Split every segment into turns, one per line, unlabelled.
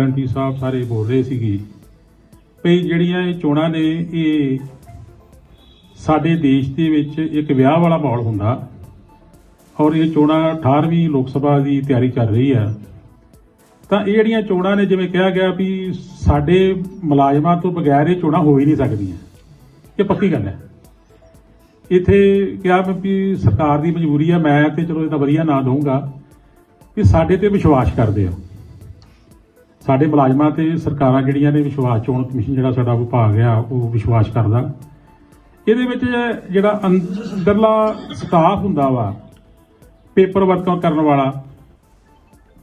MP ਸਾਹਿਬ ਸਾਰੇ ਬੋਲ ਰਹੇ ਸੀਗੇ। ਵੀ ਜਿਹੜੀਆਂ ਇਹ ਚੋਣਾਂ ਨੇ, ਇਹ ਸਾਡੇ ਦੇਸ਼ ਦੇ ਵਿੱਚ ਇੱਕ ਵਿਆਹ ਵਾਲਾ ਮਾਹੌਲ ਹੁੰਦਾ ਔਰ ਇਹ ਚੋਣਾਂ 18ਵੀਂ ਲੋਕ ਸਭਾ ਦੀ ਤਿਆਰੀ ਚੱਲ ਰਹੀ ਆ। ਤਾਂ ਇਹ ਜਿਹੜੀਆਂ ਚੋਣਾਂ ਨੇ, ਜਿਵੇਂ ਕਿਹਾ ਗਿਆ ਵੀ ਸਾਡੇ ਮੁਲਾਜ਼ਮਾਂ ਤੋਂ ਬਗੈਰ ਇਹ ਚੋਣਾਂ ਹੋ ਹੀ ਨਹੀਂ ਸਕਦੀਆਂ। ਇਹ ਪੱਕੀ ਗੱਲ ਹੈ। ਇੱਥੇ ਕਿਹਾ ਵੀ ਸਰਕਾਰ ਦੀ ਮਜਬੂਰੀ ਆ, ਮੈਂ ਤੇ ਚਲੋ ਇਹਦਾ ਵਧੀਆ ਨਾਂ ਦਊਂਗਾ ਵੀ ਸਾਡੇ ਤੇ ਵਿਸ਼ਵਾਸ ਕਰਦੇ ਹੋ ਸਾਡੇ ਮੁਲਾਜ਼ਮਾਂ ਤੇ ਸਰਕਾਰਾਂ ਜਿਹੜੀਆਂ ਨੇ ਵਿਸ਼ਵਾਸ ਚੋਣ ਕਮਿਸ਼ਨ ਜਿਹੜਾ ਸਾਡਾ ਵਿਭਾਗ ਆ, ਉਹ ਵਿਸ਼ਵਾਸ ਕਰਦਾ। ਇਹਦੇ ਵਿੱਚ ਜਿਹੜਾ ਅੰਦਰਲਾ ਸਟਾਫ ਹੁੰਦਾ ਵਾ ਪੇਪਰ ਵਰਕ ਕਰਨ ਵਾਲਾ,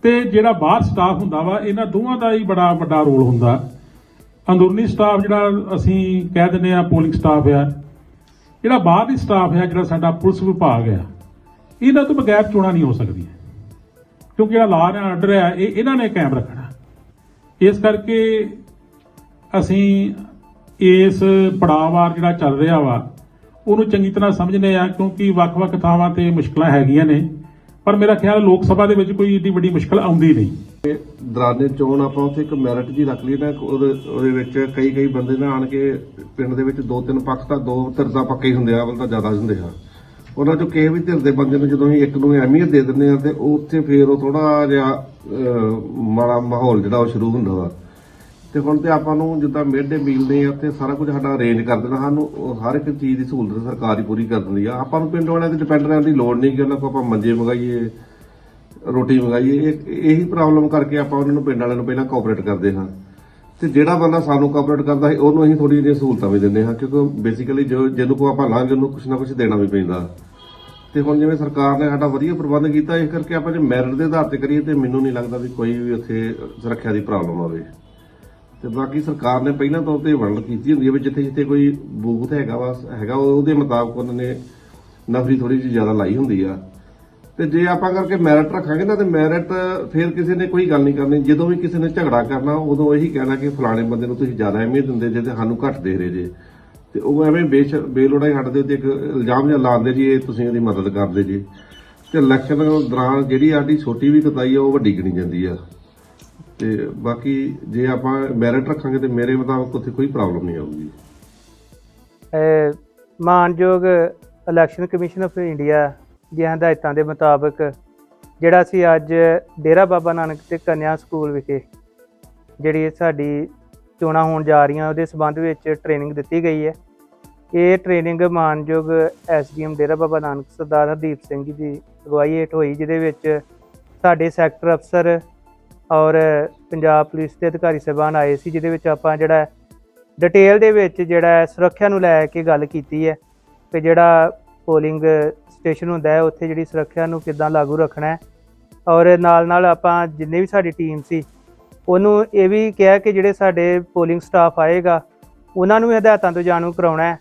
ਤੇ ਜਿਹੜਾ ਬਾਹਰ ਸਟਾਫ ਹੁੰਦਾ ਵਾ, ਇਹਨਾਂ ਦੋਵਾਂ ਦਾ ਹੀ ਬੜਾ ਵੱਡਾ ਰੋਲ ਹੁੰਦਾ। ਅੰਦਰੂਨੀ ਸਟਾਫ ਜਿਹੜਾ ਅਸੀਂ ਕਹਿ ਦਿੰਦੇ ਆ ਪੋਲਿੰਗ ਸਟਾਫ ਆ, ਜਿਹੜਾ ਬਾਹਰਲੀ ਸਟਾਫ ਆ, ਜਿਹੜਾ ਸਾਡਾ ਪੁਲਿਸ ਵਿਭਾਗ ਆ, ਇਹਨਾਂ ਤੋਂ ਬਗੈਰ ਚੋਣਾਂ ਨਹੀਂ ਹੋ ਸਕਦੀਆਂ। ਕਿਉਂਕਿ ਜਿਹੜਾ ਲਾਅ ਐਂਡ ਆਰਡਰ ਆ, ਇਹ ਇਹਨਾਂ ਨੇ ਕਾਇਮ ਰੱਖਣਾ। ਇਸ ਕਰਕੇ ਅਸੀਂ ਇਸ ਪੜਾਵਾਰ ਜਿਹੜਾ ਚੱਲ ਰਿਹਾ ਵਾ, ਉਹਨੂੰ ਚੰਗੀ ਤਰ੍ਹਾਂ ਸਮਝਦੇ ਆ ਕਿਉਂਕਿ ਵੱਖ-ਵੱਖ ਥਾਵਾਂ ਤੇ ਮੁਸ਼ਕਲਾਂ ਹੈਗੀਆਂ ਨੇ। ਪਰ ਮੇਰਾ ਖਿਆਲ ਲੋਕ ਸਭਾ ਦੇ ਵਿੱਚ ਕੋਈ ਏਡੀ ਵੱਡੀ ਮੁਸ਼ਕਲ ਆਉਂਦੀ ਨਹੀਂ।
ਦਰਾਨੇ ਚੋਣ ਆਪਾਂ ਉੱਥੇ ਇੱਕ ਮੈਰਿਟ ਜੀ ਰੱਖ ਲਈ ਨਾ, ਉਹਦੇ ਉਹਦੇ ਵਿੱਚ ਕਈ ਕਈ ਬੰਦੇ ਨਾ ਆਣ ਕੇ ਪਿੰਡ ਦੇ ਵਿੱਚ ਦੋ ਤਿੰਨ ਪੱਖ ਤਾਂ ਦੋ ਧਿਰ ਦਾ ਪੱਕੇ ਹੀ ਹੁੰਦੇ ਆ ਵੱਲ ਤਾਂ ਜ਼ਿਆਦਾ ਹੁੰਦੇ ਆ। ਉਹਨਾਂ ਚੋਂ ਕਿਸੇ ਵੀ ਧਿਰ ਦੇ ਬੰਦੇ ਨੂੰ ਜਦੋਂ ਅਸੀਂ ਇੱਕ ਨੂੰ ਅਹਿਮੀਅਤ ਦੇ ਦਿੰਦੇ ਆ ਤੇ ਉੱਥੇ ਫੇਰ ਉਹ ਥੋੜਾ ਜਿਹਾ ਮਾੜਾ ਮਾਹੌਲ ਜਿਹੜਾ ਉਹ ਸ਼ੁਰੂ ਹੁੰਦਾ ਵਾ। ਤੇ ਹੁਣ ਤੇ ਆਪਾਂ ਨੂੰ ਜਿੱਦਾਂ ਮਿਡ ਡੇ ਮੀਲ ਨੇ ਉੱਥੇ ਸਾਰਾ ਕੁਝ ਸਾਡਾ ਅਰੇਂਜ ਕਰ ਦੇਣਾ। ਸਾਨੂੰ ਹਰ ਇੱਕ ਚੀਜ਼ ਦੀ ਸਹੂਲਤ ਸਰਕਾਰ ਹੀ ਪੂਰੀ ਕਰ ਦਿੰਦੀ ਆ। ਆਪਾਂ ਨੂੰ ਪਿੰਡ ਵਾਲਿਆਂ ਤੇ ਡਿਪੈਂਡ ਰਹਿਣ ਦੀ ਲੋੜ ਨਹੀਂ ਕਿ ਉਹਨਾਂ ਕੋਲ ਆਪਾਂ ਮੰਜੇ ਮੰਗਾਈਏ, ਰੋਟੀ ਮੰਗਾਈਏ। ਇਹ, ਇਹੀ ਪ੍ਰੋਬਲਮ ਕਰਕੇ ਆਪਾਂ ਉਹਨਾਂ ਨੂੰ ਪਿੰਡ ਵਾਲਿਆਂ ਨੂੰ ਪਹਿਲਾਂ ਕੋਆਪਰੇਟ ਕਰਦੇ ਹਾਂ। ਤੇ ਜਿਹੜਾ ਬੰਦਾ ਸਾਨੂੰ ਕੋਆਪਰੇਟ ਕਰਦਾ ਹੈ ਉਹਨੂੰ ਅਸੀਂ ਥੋੜੀ ਜਿਹੀ ਸਹੂਲਤਾਂ ਵੀ ਦਿੰਦੇ ਹਾਂ। ਕਿਉਂਕਿ ਬੇਸਿਕਲੀ ਜੋ ਜਿਹਨੂੰ ਕੋ ਆਪਾਂ ਲਾਂਗੇ ਉਹਨੂੰ ਕੁਝ ਨਾ ਕੁਝ ਦੇਣਾ ਵੀ ਪੈਂਦਾ। ਤੇ ਹੁਣ ਜਿਵੇਂ ਸਰਕਾਰ ਨੇ ਸਾਡਾ ਵਧੀਆ ਪ੍ਰਬੰਧ ਕੀਤਾ, ਇਸ ਕਰਕੇ ਆਪਾਂ ਜੇ ਮੈਰਿਟ ਦੇ ਆਧਾਰ ਤੇ ਕਰੀਏ ਤੇ ਮੈਨੂੰ ਨਹੀਂ ਲੱਗਦਾ ਵੀ ਕੋਈ ਵੀ ਉੱਥੇ ਸੁਰੱਖਿਆ ਦੀ ਪ੍ਰੋਬਲਮ ਆਵੇ। ਤੇ ਬਾਕੀ ਸਰਕਾਰ ਨੇ ਪਹਿਲਾਂ ਤੋਂ ਤੇ ਵੰਡ ਕੀਤੀ ਹੁੰਦੀ ਹੈ ਵੀ ਜਿੱਥੇ ਜਿੱਥੇ ਕੋਈ ਬੂਥ ਹੈਗਾ ਵਾ, ਹੈਗਾ ਉਹਦੇ ਮੁਤਾਬਕ ਉਹਨਾਂ ਨੇ ਨਫਰੀ ਥੋੜੀ ਜਿਹੀ ਜ਼ਿਆਦਾ ਲਾਈ ਹੁੰਦੀ ਆ। ਤੇ ਜੇ ਆਪਾਂ ਕਰਕੇ ਮੈਰਿਟ ਰੱਖਾਂਗੇ ਨਾ ਤੇ ਮੈਰਿਟ ਫਿਰ ਕਿਸੇ ਨੇ ਕੋਈ ਗੱਲ ਨਹੀਂ ਕਰਨੀ, ਜਦੋਂ ਵੀ ਕਿਸੇ ਨੇ ਝਗੜਾ ਕਰਨਾ, ਉਦੋਂ ਇਹੀ ਕਹਿਣਾ ਕਿ ਫਲਾਣੇ ਬੰਦੇ ਨੂੰ ਤੁਸੀਂ ਜ਼ਿਆਦਾ ਅਹਿਮੀਅਤ ਦਿੰਦੇ ਜੇ ਤੇ ਸਾਨੂੰ ਘੱਟ ਦੇ ਰਹੇ ਜੇ। ਤੇ ਉਹ ਐਵੇਂ ਬੇਸ਼ ਬੇਲੋੜਾ ਹੀ ਸਾਡੇ ਦੇ ਇੱਕ ਇਲਜ਼ਾਮ ਜਿਹਾ ਲਾਉਂਦੇ ਜੀ, ਇਹ ਤੁਸੀਂ ਇਹਦੀ ਮਦਦ ਕਰਦੇ ਜੀ। ਤੇ ਇਲੈਕਸ਼ਨ ਦੌਰਾਨ ਜਿਹੜੀ ਸਾਡੀ ਛੋਟੀ ਵੀ ਕਤਾਈ ਆ, ਉਹ ਵੱਡੀ ਗਿਣੀ ਜਾਂਦੀ ਆ। ਤੇ ਬਾਕੀ ਜੇ ਆਪਾਂ ਮੈਰਿਟ ਰੱਖਾਂਗੇ ਤੇ ਮੇਰੇ ਮੁਤਾਬਕ ਉੱਥੇ ਕੋਈ ਪ੍ਰੋਬਲਮ ਨਹੀਂ ਆਊਗੀ।
ਮਾਨਯੋਗ ਇਲੈਕਸ਼ਨ ਕਮਿਸ਼ਨ ਆਫ ਇੰਡੀਆ ਦੀਆਂ ਹਦਾਇਤਾਂ ਦੇ ਮੁਤਾਬਕ, ਜਿਹੜਾ ਸੀ ਅੱਜ ਡੇਰਾ ਬਾਬਾ ਨਾਨਕ ਤੇ ਕੰਨਿਆ ਸਕੂਲ ਵਿਖੇ ਜਿਹੜੀ ਸਾਡੀ ਚੋਣਾਂ ਹੋਣ ਜਾ ਰਹੀਆਂ, ਉਹਦੇ ਸਬੰਧ ਵਿੱਚ ਟ੍ਰੇਨਿੰਗ ਦਿੱਤੀ ਗਈ ਹੈ। ਇਹ ਟ੍ਰੇਨਿੰਗ ਮਾਨਯੋਗ ਐਸਡੀਐਮ ਡੇਰਾ ਬਾਬਾ ਨਾਨਕ ਸਰਦਾਰ ਹਰਦੀਪ ਸਿੰਘ ਜੀ ਦੀ ਅਗਵਾਈ ਹੇਠ ਹੋਈ, ਜਿਹਦੇ ਵਿੱਚ ਸਾਡੇ ਸੈਕਟਰ ਅਫਸਰ ਔਰ ਪੰਜਾਬ ਪੁਲਿਸ ਦੇ ਅਧਿਕਾਰੀ ਸਾਹਿਬਾਨ ਆਏ ਸੀ, ਜਿਹਦੇ ਵਿੱਚ ਆਪਾਂ ਜਿਹੜਾ ਡਿਟੇਲ ਦੇ ਵਿੱਚ ਜਿਹੜਾ ਸੁਰੱਖਿਆ ਨੂੰ ਲੈ ਕੇ ਗੱਲ ਕੀਤੀ ਹੈ ਕਿ ਜਿਹੜਾ ਪੋਲਿੰਗ ਸਟੇਸ਼ਨ ਹੁੰਦਾ ਹੈ, ਉੱਥੇ ਜਿਹੜੀ ਸੁਰੱਖਿਆ ਨੂੰ ਕਿੱਦਾਂ ਲਾਗੂ ਰੱਖਣਾ ਹੈ ਔਰ ਨਾਲ ਨਾਲ ਆਪਾਂ ਜਿੰਨੇ ਵੀ ਸਾਡੀ ਟੀਮ ਸੀ, ਉਹਨੂੰ ਇਹ ਵੀ ਕਿਹਾ ਕਿ ਜਿਹੜੇ ਸਾਡੇ ਪੋਲਿੰਗ ਸਟਾਫ ਆਏਗਾ, ਉਹਨਾਂ ਨੂੰ ਵੀ ਹਦਾਇਤਾਂ ਤੋਂ ਜਾਣੂ ਕਰਾਉਣਾ ਹੈ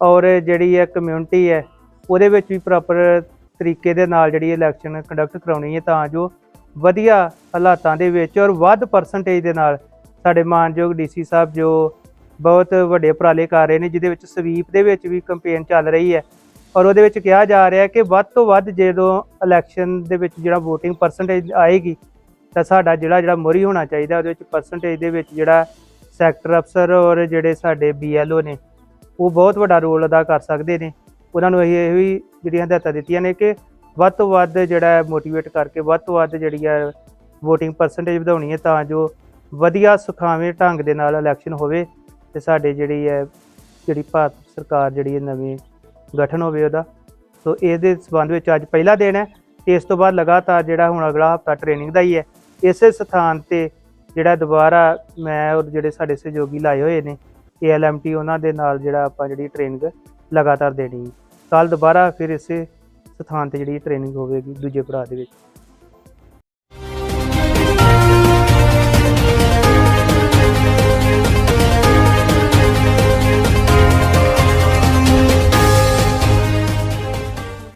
ਔਰ ਜਿਹੜੀ ਹੈ ਕਮਿਊਨਿਟੀ ਹੈ, ਉਹਦੇ ਵਿੱਚ ਵੀ ਪ੍ਰੋਪਰ ਤਰੀਕੇ ਦੇ ਨਾਲ ਜਿਹੜੀ ਇਲੈਕਸ਼ਨ ਕੰਡਕਟ ਕਰਾਉਣੀ ਹੈ, ਤਾਂ ਜੋ ਵਧੀਆ ਹਾਲਾਤਾਂ ਦੇ ਵਿੱਚ ਔਰ ਵੱਧ ਪਰਸੈਂਟੇਜ ਦੇ ਨਾਲ ਸਾਡੇ ਮਾਨਯੋਗ ਡੀਸੀ ਸਾਹਿਬ ਜੋ ਬਹੁਤ ਵੱਡੇ ਉਪਰਾਲੇ ਕਰ ਰਹੇ ਨੇ, ਜਿਹਦੇ ਵਿੱਚ ਸਵੀਪ ਦੇ ਵਿੱਚ ਵੀ ਕੰਪੇਨ ਚੱਲ ਰਹੀ ਹੈ ਔਰ ਉਹਦੇ ਵਿੱਚ ਕਿਹਾ ਜਾ ਰਿਹਾ ਕਿ ਵੱਧ ਤੋਂ ਵੱਧ ਜਦੋਂ ਇਲੈਕਸ਼ਨ ਦੇ ਵਿੱਚ ਜਿਹੜਾ VOTING ਪਰਸੈਂਟੇਜ ਆਏਗੀ, ਤਾਂ ਸਾਡਾ ਜਿਹੜਾ ਜਿਹੜਾ ਮੋਰੀ ਹੋਣਾ ਚਾਹੀਦਾ, ਉਹਦੇ ਵਿੱਚ ਪਰਸੈਂਟੇਜ ਦੇ ਵਿੱਚ ਜਿਹੜਾ ਸੈਕਟਰ ਅਫਸਰ ਔਰ ਜਿਹੜੇ ਸਾਡੇ BLO ਨੇ ਉਹ ਬਹੁਤ ਵੱਡਾ ਰੋਲ ਅਦਾ ਕਰ ਸਕਦੇ ਨੇ। ਉਹਨਾਂ ਨੂੰ ਇਹ ਵੀ ਜਿਹੜੀਆਂ ਹਦਾਇਤਾਂ ਦਿੱਤੀਆਂ ਨੇ ਕਿ ਵੱਧ ਤੋਂ ਵੱਧ ਜਿਹੜਾ ਮੋਟੀਵੇਟ ਕਰਕੇ ਵੱਧ ਤੋਂ ਵੱਧ ਜਿਹੜੀ ਹੈ VOTING ਪਰਸੈਂਟੇਜ ਵਧਾਉਣੀ ਹੈ ਤਾਂ ਜੋ ਵਧੀਆ, ਸੁਖਾਵੇਂ ਢੰਗ ਦੇ ਨਾਲ ਇਲੈਕਸ਼ਨ ਹੋਵੇ ਤੇ ਸਾਡੇ ਜਿਹੜੀ ਹੈ, ਜਿਹੜੀ ਭਾਰਤ ਸਰਕਾਰ ਜਿਹੜੀ ਹੈ ਨਵੀਂ ਗਠਨ ਹੋਵੇ ਉਹਦਾ। ਸੋ ਇਹਦੇ ਸਬੰਧ ਵਿੱਚ ਅੱਜ ਪਹਿਲਾ ਦਿਨ ਹੈ। ਤੇ ਇਸ ਤੋਂ ਬਾਅਦ ਲਗਾਤਾਰ ਜਿਹੜਾ ਹੁਣ ਅਗਲਾ ਹਫਤਾ ਟ੍ਰੇਨਿੰਗ ਦਾ ਹੀ ਹੈ। ਇਸੇ ਸਥਾਨ ਤੇ ਜਿਹੜਾ ਦੁਬਾਰਾ ਮੈਂ ਔਰ ਜਿਹੜੇ ਸਾਡੇ ਸਹਿਯੋਗੀ ਲਾਏ ਹੋਏ ਨੇ ਏਐਲਐਮਟੀ ਉਹਨਾਂ ਦੇ ਨਾਲ ਜਿਹੜਾ ਆਪਾਂ ਜਿਹੜੀ ਟ੍ਰੇਨਿੰਗ ਲਗਾਤਾਰ ਦੇਣੀ। ਕੱਲ ਦੁਬਾਰਾ ਫਿਰ ਇਸੇ ਸਥਾਨ ਤੇ ਜਿਹੜੀ ਟ੍ਰੇਨਿੰਗ ਹੋਵੇਗੀ ਦੂਜੇ ਪੜਾਅ ਦੇ ਵਿੱਚ।